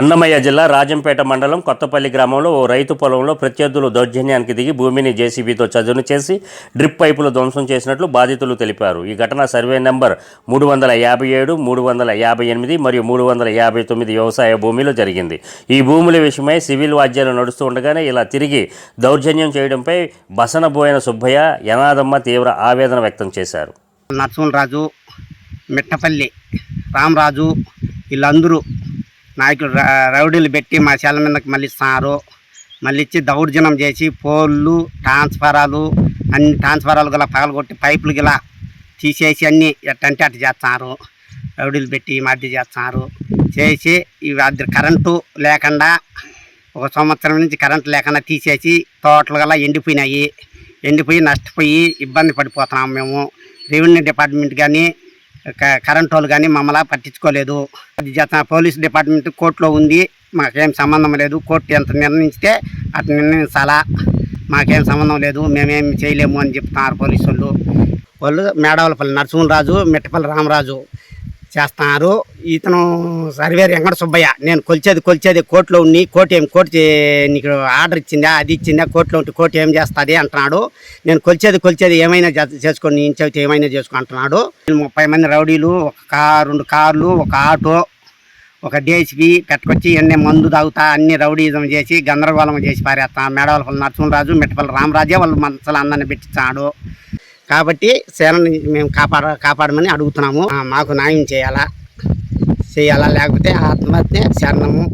అన్నమయ్య జిల్లా రాజంపేట మండలం కొత్తపల్లి గ్రామంలో ఓ రైతు పొలంలో ప్రత్యర్థులు దౌర్జన్యానికి దిగి భూమిని జేసీబీతో చదును చేసి డ్రిప్ పైపులు ధ్వంసం చేసినట్లు బాధితులు తెలిపారు. ఈ ఘటన సర్వే నెంబర్ మూడు వందల యాభై ఏడు మూడు వందల యాభై ఎనిమిది మరియు మూడు వందల యాభై తొమ్మిది వ్యవసాయ భూమిలో జరిగింది. ఈ భూముల విషయమై సివిల్ వాద్యాలు నడుస్తూ ఉండగానే ఇలా తిరిగి దౌర్జన్యం చేయడంపై బసనబోయిన సుబ్బయ్య యనాదమ్మ తీవ్ర ఆవేదన వ్యక్తం చేశారు. నరసింహరాజు మిట్టపల్లి రామరాజు వీళ్ళందరూ నాయకులు రౌడీలు పెట్టి మా చేల మీదకి మళ్ళీ ఇస్తున్నారు మళ్ళీ ఇచ్చి దౌర్జన్యం చేసి పోళ్ళు ట్రాన్స్ఫారాలు అన్ని ట్రాన్స్ఫారాలు గల పగలగొట్టి పైపులు గల తీసేసి అన్నీ ఎట్టంటే అటు చేస్తున్నారు రౌడీలు పెట్టి మధ్య చేస్తున్నారు చేసి ఇవి అది కరెంటు లేకుండా ఒక సంవత్సరం నుంచి కరెంటు లేకుండా తీసేసి తోటలు గల ఎండిపోయినాయి. ఎండిపోయి నష్టపోయి ఇబ్బంది పడిపోతున్నాము మేము. రెవెన్యూ డిపార్ట్మెంట్ కానీ కరెంట్ వాళ్ళు కానీ మమ్మల్ని పట్టించుకోలేదు. పోలీస్ డిపార్ట్మెంట్ కోర్టులో ఉంది. మాకేం సంబంధం లేదు. కోర్టు ఎంత నిర్ణయిస్తే అటు నిర్ణయించాలా. మాకేం సంబంధం లేదు. మేమేం చేయలేము అని చెప్తున్నారు పోలీసు వాళ్ళు. వాళ్ళు మేడవలపల్లి నరసింహరాజు మిట్టపల్లి రామరాజు. చేస్తున్నారు. ఇతను సర్వేర్ వెంకట సుబ్బయ్య. నేను కొలిచేది కొలిచేది కోర్టులో ఉండి కోర్టు ఏం కోర్టు నీకు ఆర్డర్ ఇచ్చిందా అది ఇచ్చిందా కోర్టులో ఉంటే కోర్టు ఏం చేస్తుంది అంటున్నాడు. నేను కొలిచేది కొలిచేది ఏమైనా చేసుకొని నేను ఏమైనా చేసుకో అంటున్నాడు. ముప్పై మంది రౌడీలు ఒక కార్ రెండు కార్లు ఒక ఆటో ఒక డేసిపి పెట్టుకొచ్చి ఎన్ని మందు తాగుతా అన్ని రౌడీజం చేసి గందరగోళం చేసి పారేస్తా మేడవలపల్లి నరసింహరాజు మిట్టపల్లి రామరాజే వాళ్ళు మనసులు అందరిని పెట్టించాడు. కాబట్టి సేనని మేము కాపాడ కాపాడమని అడుగుతున్నాము. మాకు న్యాయం చేయాలా? చేయాలా? లేకపోతే ఆత్మహత్య శరణము